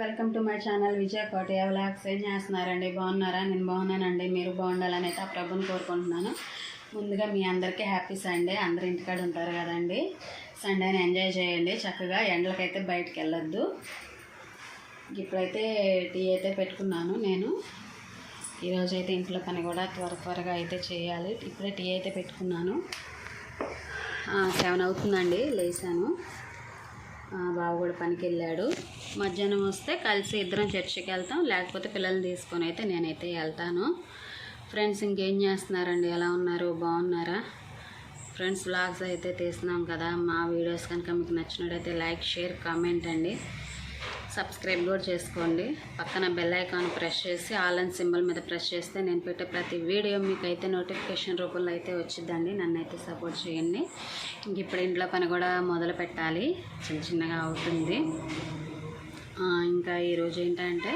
Welcome to my channel Vijaya Kotaiah vlogs. ఏం చేస్తున్నారండి? బాగున్నారా? నేను బాగున్నానండి. మీరు బాగుండాలని అయితే ఆ ప్రభుని కోరుకుంటున్నాను. ముందుగా మీ అందరికీ హ్యాపీ సండే. అందరు ఇంటికాడ ఉంటారు కదండి. సండేని ఎంజాయ్ చేయండి. చక్కగా ఎండలకైతే బయటకు వెళ్ళొద్దు ఇప్పుడైతే టీ అయితే పెట్టుకున్నాను నేను. ఈరోజు అయితే ఇంట్లో పని కూడా త్వర త్వరగా అయితే చేయాలి. ఇప్పుడే టీ అయితే పెట్టుకున్నాను. సెవెన్ అవుతుందండి. లేచాను. బావ కూడా పనికి వెళ్ళాడు మధ్యాహ్నం వస్తే కలిసి ఇద్దరం చర్చికి వెళ్తాం. లేకపోతే పిల్లల్ని తీసుకొని అయితే నేనైతే వెళ్తాను. ఫ్రెండ్స్ ఇంకేం చేస్తున్నారండి? ఎలా ఉన్నారు? బాగున్నారా? ఫ్రెండ్స్ వ్లాగ్స్ అయితే తీస్తున్నాం కదా. మా వీడియోస్ కనుక మీకు నచ్చినట్టయితే లైక్ షేర్ కామెంట్ అండి. సబ్స్క్రైబ్ కూడా చేసుకోండి. పక్కన బెల్ ఐకాన్ ప్రెస్ చేసి ఆల్ అండ్ సింబల్ మీద ప్రెస్ చేస్తే నేను పెట్టే ప్రతి వీడియో మీకు అయితే నోటిఫికేషన్ రూపంలో అయితే వచ్చిద్దండి. నన్ను అయితే సపోర్ట్ చేయండి. ఇంక ఇప్పుడు ఇంట్లో పని కూడా మొదలు పెట్టాలి. చిన్న చిన్నగా అవుతుంది. ఇంకా ఈరోజు ఏంటంటే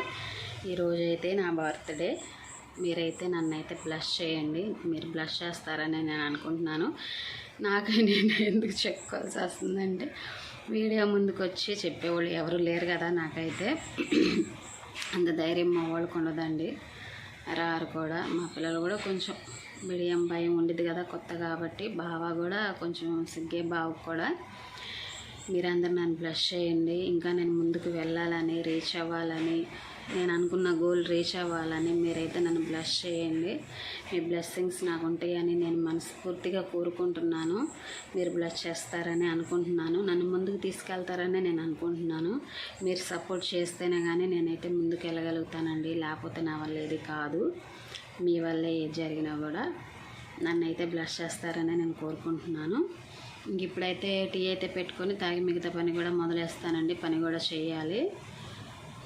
ఈరోజు అయితే నా బర్త్డే మీరైతే నన్ను అయితే బ్లష్ చేయండి. మీరు బ్లష్ చేస్తారని నేను అనుకుంటున్నాను. నాకు నేను ఎందుకు చెప్పుకోవాల్సి వస్తుందంటే వీడియో ముందుకు వచ్చి చెప్పేవాళ్ళు ఎవరు లేరు కదా నాకైతే. అంత ధైర్యం మా వాళ్ళకు ఉండదండి రారు కూడా. మా పిల్లలు కూడా కొంచెం బిడియం భయం ఉండేది కదా కొత్త కాబట్టి బావ కూడా కొంచెం సిగ్గే బావకు కూడా. మీరందరూ నన్ను బ్లష్ చేయండి. ఇంకా నేను ముందుకు వెళ్ళాలని రీచ్ అవ్వాలని నేను అనుకున్న గోల్ రీచ్ అవ్వాలని మీరైతే నన్ను బ్లష్ చేయండి. మీ బ్లెస్సింగ్స్ నాకు ఉంటాయని నేను మనస్ఫూర్తిగా కోరుకుంటున్నాను. మీరు బ్లష్ చేస్తారని అనుకుంటున్నాను. నన్ను ముందుకు తీసుకెళ్తారని నేను అనుకుంటున్నాను. మీరు సపోర్ట్ చేస్తేనే కానీ నేనైతే ముందుకు వెళ్ళగలుగుతానండి. లేకపోతే నా వల్ల ఏది కాదు. మీ వల్లే ఏది జరిగినా కూడా నన్ను అయితే బ్లష్ చేస్తారని నేను కోరుకుంటున్నాను. ఇంక ఇప్పుడైతే టీ అయితే పెట్టుకొని తాగి మిగతా పని కూడా మొదలేస్తానండి. పని కూడా చేయాలి.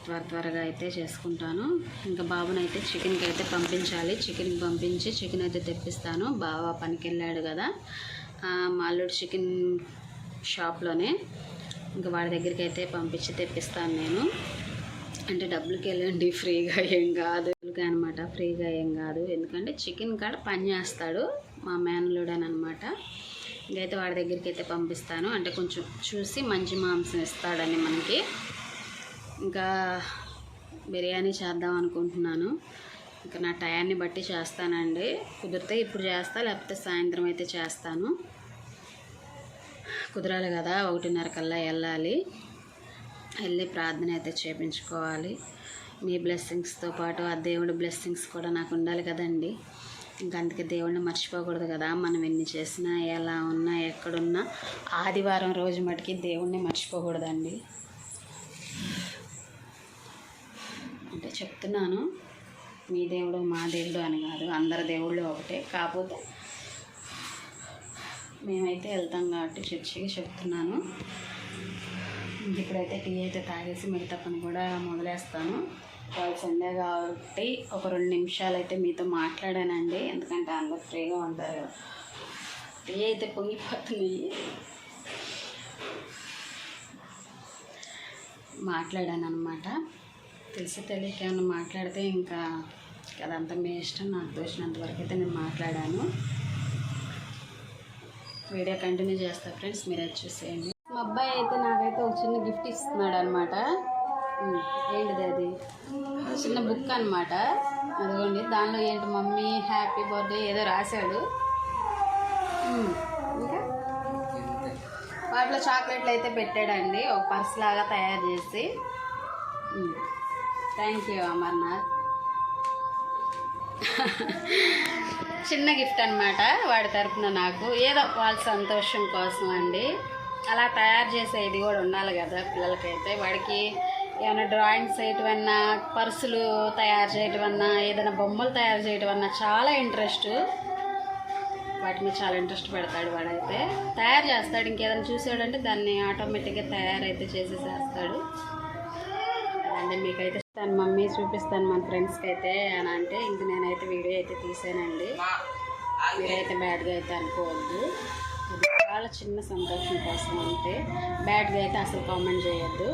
త్వర త్వరగా అయితే చేసుకుంటాను. ఇంకా బాబుని అయితే చికెన్కి అయితే పంపించాలి. చికెన్కి పంపించి చికెన్ అయితే తెప్పిస్తాను. బావ పనికి వెళ్ళాడు కదా. ఆ, మా అల్లుడు చికెన్ షాప్లోనే ఇంకా వాడి దగ్గరికి అయితే పంపించి తెప్పిస్తాను నేను. అంటే డబ్బులకి వెళ్ళండి. ఫ్రీగా ఏం కాదు. అనమాట ఫ్రీగా ఏం కాదు. ఎందుకంటే చికెన్ కాడ పని చేస్తాడు మా మేనలుడనమాట ఇంకైతే వాడి దగ్గరికి అయితే పంపిస్తాను. అంటే కొంచెం చూసి మంచి మాంసం ఇస్తాడని మనకి. ఇంకా బిర్యానీ చేద్దాం అనుకుంటున్నాను. ఇంకా నా టయాన్ని బట్టి చేస్తానండి. కుదిరితే ఇప్పుడు చేస్తా లేకపోతే సాయంత్రం అయితే చేస్తాను. కుదరాలి కదా ఒకటిన్నర కల్లా వెళ్ళాలి. వెళ్ళి ప్రార్థన అయితే చేపించుకోవాలి. మీ బ్లెస్సింగ్స్తో పాటు ఆ దేవుడి బ్లెస్సింగ్స్ కూడా నాకు ఉండాలి కదండి. ఇంకా అందుకే దేవుడిని మర్చిపోకూడదు కదా. మనం ఎన్ని చేసినా ఎలా ఉన్నా ఎక్కడున్నా ఆదివారం రోజు మటుకి దేవుణ్ణి మర్చిపోకూడదండి. అంటే చెప్తున్నాను మీ దేవుడు మా దేవుడు అని కాదు అందరి దేవుళ్ళు ఒకటే. కాకపోతే మేమైతే వెళ్తాం కాబట్టి చర్చికి చెప్తున్నాను. ఇంక ఇప్పుడైతే టీ అయితే తాగేసి మిగతా పని కూడా మొదలేస్తాను. వాళ్ళు సండే కాబట్టి ఒక రెండు నిమిషాలు అయితే మీతో మాట్లాడానండి. ఎందుకంటే అందరు ఫ్రీగా ఉంటారు. కదా టీ అయితే పొంగిపోతున్నాయి మాట్లాడాను అనమాట తెలిసి తెలియక ఏమైనా మాట్లాడితే ఇంకా అదంతా మీ ఇష్టం నాకు తోచినంత వరకు అయితే నేను మాట్లాడాను. వీడియో కంటిన్యూ చేస్తా ఫ్రెండ్స్ మీరు అది చూసేయండి. మా అబ్బాయి అయితే నాకైతే ఒక చిన్న గిఫ్ట్ ఇస్తున్నాడు అనమాట ఏంటిది అది? చిన్న బుక్ అనమాట అదిగోండి దానిలో ఏంటి మమ్మీ హ్యాపీ బర్త్డే ఏదో రాశాడు. ఇంకా? వాటిలో చాక్లెట్లు అయితే పెట్టాడండి ఒక పర్స్ లాగా తయారు చేసి. Thank you Amarnath. చిన్న గిఫ్ట్ అనమాట వాడి తరపున నాకు. ఏదో వాళ్ళ సంతోషం కోసం అండి. అలా తయారు చేసే ఇది కూడా ఉండాలి కదా పిల్లలకైతే. వాడికి ఏమైనా డ్రాయింగ్స్ వేయటమన్నా పర్సులు తయారు చేయటం అన్నా ఏదైనా బొమ్మలు తయారు చేయటం అన్నా చాలా ఇంట్రెస్ట్ వాటి మీద చాలా ఇంట్రెస్ట్ పెడతాడు వాడైతే. తయారు చేస్తాడు. ఇంకేదైనా చూసాడంటే దాన్ని ఆటోమేటిక్గా తయారైతే చేసేసేస్తాడు. అంటే మీకైతే తన మమ్మీ చూపిస్తాను మన ఫ్రెండ్స్కి అయితే అని అంటే ఇంక నేనైతే వీడియో అయితే తీసానండి. మీరైతే బ్యాడ్గా అయితే అనుకోవద్దు. చాలా చిన్న సంతోషం కోసం అంటే బ్యాడ్గా అయితే అసలు కామెంట్ చేయొద్దు.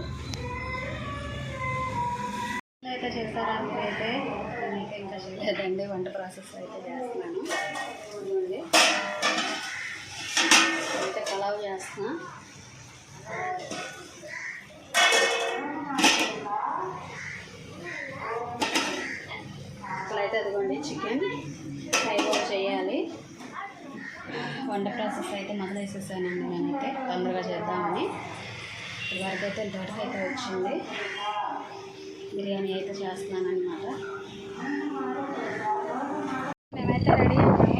అయితే చేస్తారా అయితే ఇంకా చేయలేదండి వంట ప్రాసెస్ అయితే చేస్తున్నాను. అయితే కలవ్ చేస్తున్నా. అట్లయితే అదిగోండి చికెన్ ఫ్రై చేయాలి. వంట ప్రాసెస్ అయితే మొదలేసేసానండి నేనైతే. తొందరగా చేద్దామని. ఇదివరకైతే దొరకైతే వచ్చింది. బిర్యానీ అయితే చేస్తున్నాను అనమాట మేమైతే రెడీ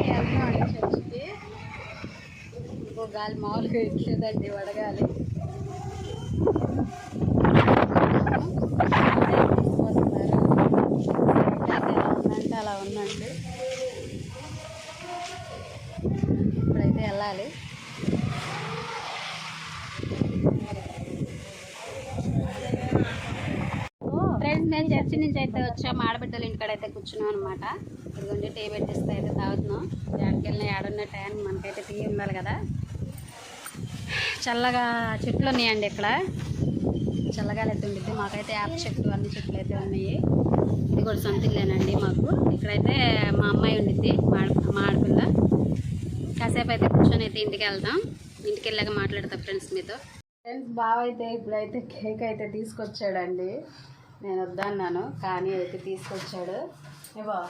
వెళ్తున్నామండి చర్చికి ఇంకో గాలి మామూలుగా ఇచ్చేదండి వడగాలి తీసుకొస్తున్నారు అలా ఉందండి ఇప్పుడైతే వెళ్ళాలి ఫ్రెండ్స్ మేము చర్చి నుంచి అయితే వచ్చాము ఆడబిడ్డలు ఇంటికాడ అయితే కూర్చున్నాం అనమాట ఇదిగోండి టీ పెట్టిస్తే అయితే తాగుతున్నాం. ఎక్కడికి వెళ్ళినా ఏడున్న టైం మనకైతే టీ ఉండాలి కదా. చల్లగా చెట్లు ఉన్నాయండి ఇక్కడ. చల్లగా అయితే ఉండిద్ది. మాకైతే యాప్ చెట్లు అన్ని చెట్లు అయితే ఉన్నాయి. ఇది కూడా సొంతిల్లేనండి మాకు. ఇక్కడైతే మా అమ్మాయి ఉండిద్ది మా ఆడపిల్ల. కాసేపు అయితే కూర్చొని అయితే ఇంటికి వెళ్తాం ఇంటికి వెళ్ళాక మాట్లాడతా ఫ్రెండ్స్ మీతో. ఫ్రెండ్స్ బావ అయితే ఇప్పుడైతే కేక్ అయితే తీసుకొచ్చాడండి. నేను వద్దన్నాను కానీ అయితే తీసుకొచ్చాడు. బావ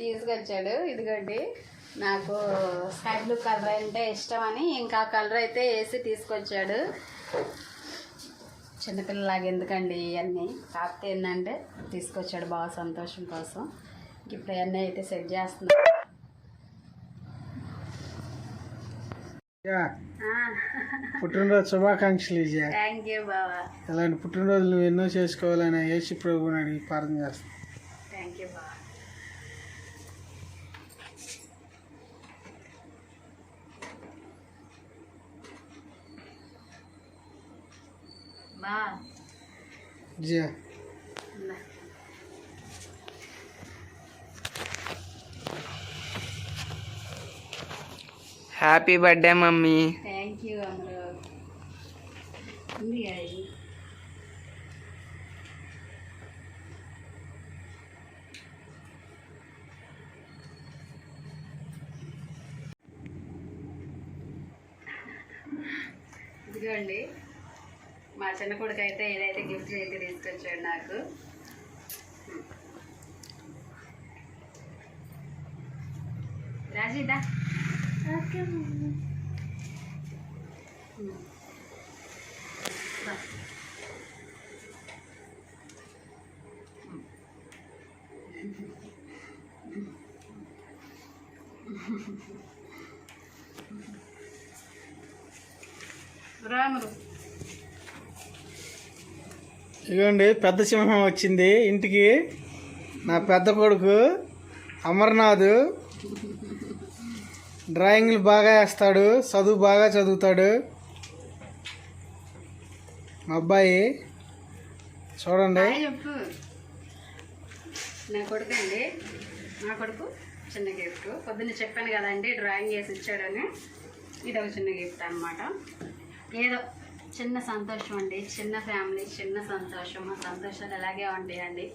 తీసుకొచ్చాడు. ఇదిగోండి నాకు స్కై బ్లూ కలర్ అంటే ఇష్టం అని ఇంకా కలర్ అయితే వేసి తీసుకొచ్చాడు. చిన్నపిల్లలాగా ఎందుకండి ఇవన్నీ? కాకపోతే ఏంటంటే తీసుకొచ్చాడు బాగా సంతోషం కోసం. ఇప్పుడు ఇవన్నీ అయితే సెట్ చేస్తున్నా పుట్టినరోజు శుభాకాంక్షలు ఇజా థ్యాంక్ యూ బావా. ఇలాంటి పుట్టినరోజులు నువ్వు ఎన్నో చేసుకోవాలని యేసు ప్రభుని అడిగి ప్రార్థన చేస్తాను థ్యాంక్ యూ ఇందా. Happy birthday mummy. Thank you ఉంది ఇదిగోండి మా చిన్న కొడుకు అయితే ఏదైతే గిఫ్ట్ అయితే తీసుకొచ్చాడు నాకు. రాజీదా. ఇదిగోండి పెద్ద సింహం వచ్చింది. ఇంటికి నా పెద్ద కొడుకు అమర్నాథ్. డ్రాయింగ్లు బాగా వేస్తాడు చదువు బాగా చదువుతాడు. మా అబ్బాయి చూడండి. నా కొడుకు అండి. నా కొడుకు చిన్న గిఫ్ట్ పొద్దున్న చెప్పాను కదండి డ్రాయింగ్ వేసి ఇచ్చాడని. ఇది ఒక చిన్న గిఫ్ట్ అనమాట ఏదో చిన్న సంతోషం అండి. చిన్న ఫ్యామిలీ చిన్న సంతోషం. ఆ సంతోషాలు ఎలాగే ఉంటాయండి?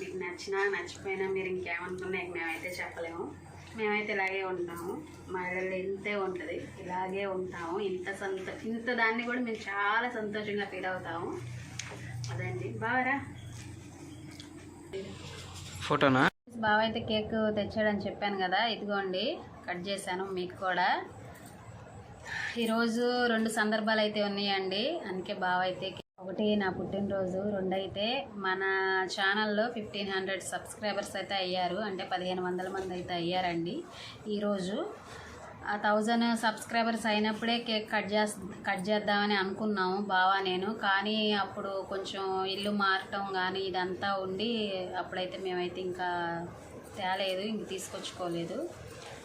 మీకు నచ్చినా నచ్చిపోయినా మీరు ఇంకేమనుకున్నా మేమైతే చెప్పలేము. మేమైతే ఇలాగే ఉంటాము. మా ఇళ్ళలో ఇంతే ఉంటుంది. ఇలాగే ఉంటాము. ఇంత సంతో ఇంత దాన్ని కూడా మేము చాలా సంతోషంగా ఫీల్ అవుతాము. అదండి. బావరా? ఫోటోనా? బావ అయితే కేక్ తెచ్చాడని చెప్పాను కదా. ఇదిగోండి. కట్ చేశాను మీకు కూడా. ఈరోజు రెండు సందర్భాలు అయితే ఉన్నాయండి. అందుకే బావ అయితే ఒకటి నా పుట్టినరోజు రెండైతే మన ఛానల్లో ఫిఫ్టీన్ హండ్రెడ్ సబ్స్క్రైబర్స్ అయితే అయ్యారు. అంటే పదిహేను వందల మంది అయితే అయ్యారండి. ఈరోజు ఆ థౌజండ్ సబ్స్క్రైబర్స్ అయినప్పుడే కేక్ కట్ చేస్ కట్ చేద్దామని అనుకున్నాము బావా నేను. కానీ అప్పుడు కొంచెం ఇల్లు మారటం కానీ ఇదంతా ఉండి అప్పుడైతే మేమైతే ఇంకా తేలేదు ఇంక తీసుకొచ్చుకోలేదు.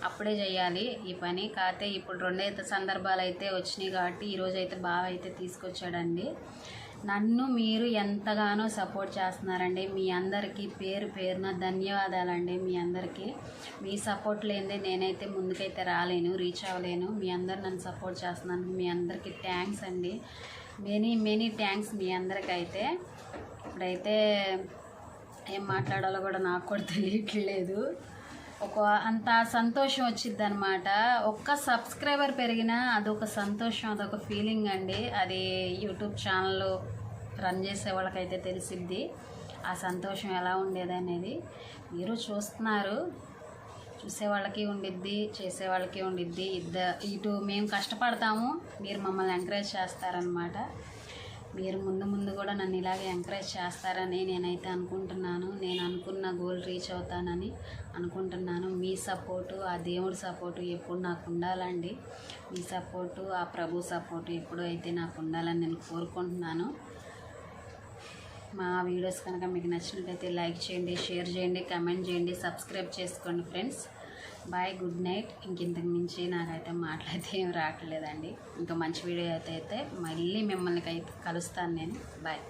అప్పుడే చేయాలి ఈ పని. కాకపోతే ఇప్పుడు రెండైతే సందర్భాలు అయితే వచ్చినాయి కాబట్టి ఈరోజు అయితే బావ అయితే తీసుకొచ్చాడండి. నన్ను మీరు ఎంతగానో సపోర్ట్ చేస్తున్నారండి. మీ అందరికీ పేరు పేరున ధన్యవాదాలండి మీ అందరికీ. మీ సపోర్ట్ లేనిదే నేనైతే ముందుకైతే రాలేను రీచ్ అవ్వలేను. మీ అందరు నన్ను సపోర్ట్ చేస్తున్నాను మీ అందరికీ థ్యాంక్స్ అండి. మెనీ మెనీ థ్యాంక్స్ మీ అందరికైతే. ఇప్పుడైతే ఏం మాట్లాడాలో కూడా నాకు కూడా తెలియట్లేదు. ఒక అంత సంతోషం వచ్చింది అనమాట ఒక్క సబ్స్క్రైబర్ పెరిగినా అదొక సంతోషం అదొక ఫీలింగ్ అండి. అది యూట్యూబ్ ఛానల్ రన్ చేసే వాళ్ళకైతే తెలిసిద్ది ఆ సంతోషం ఎలా ఉండేది అనేది మీరు చూస్తున్నారు. చూసే వాళ్ళకి ఉండిద్ది చేసే వాళ్ళకి ఉండిద్ది. ఇద్ద ఇటు మేము కష్టపడతాము మీరు మమ్మల్ని ఎంకరేజ్ చేస్తారనమాట మీరు ముందు ముందు కూడా నన్ను ఇలాగే ఎంకరేజ్ చేస్తారని నేనైతే అనుకుంటున్నాను. నేను అనుకున్న గోల్ రీచ్ అవుతానని అనుకుంటున్నాను. మీ సపోర్టు ఆ దేవుడి సపోర్టు ఎప్పుడు నాకు ఉండాలండి. మీ సపోర్టు ఆ ప్రభు సపోర్టు ఎప్పుడు అయితే నాకు ఉండాలని నేను కోరుకుంటున్నాను. మా వీడియోస్ కనుక మీకు నచ్చినట్లయితే లైక్ చేయండి షేర్ చేయండి కమెంట్ చేయండి సబ్స్క్రైబ్ చేసుకోండి ఫ్రెండ్స్ బాయ్ గుడ్ నైట్. ఇంకింతకు మించి నాకైతే మాట్లాడితే ఏం రావట్లేదండి. ఇంకా మంచి వీడియో అయితే అయితే మళ్ళీ మిమ్మల్ని అయితే కలుస్తాను నేను. బాయ్.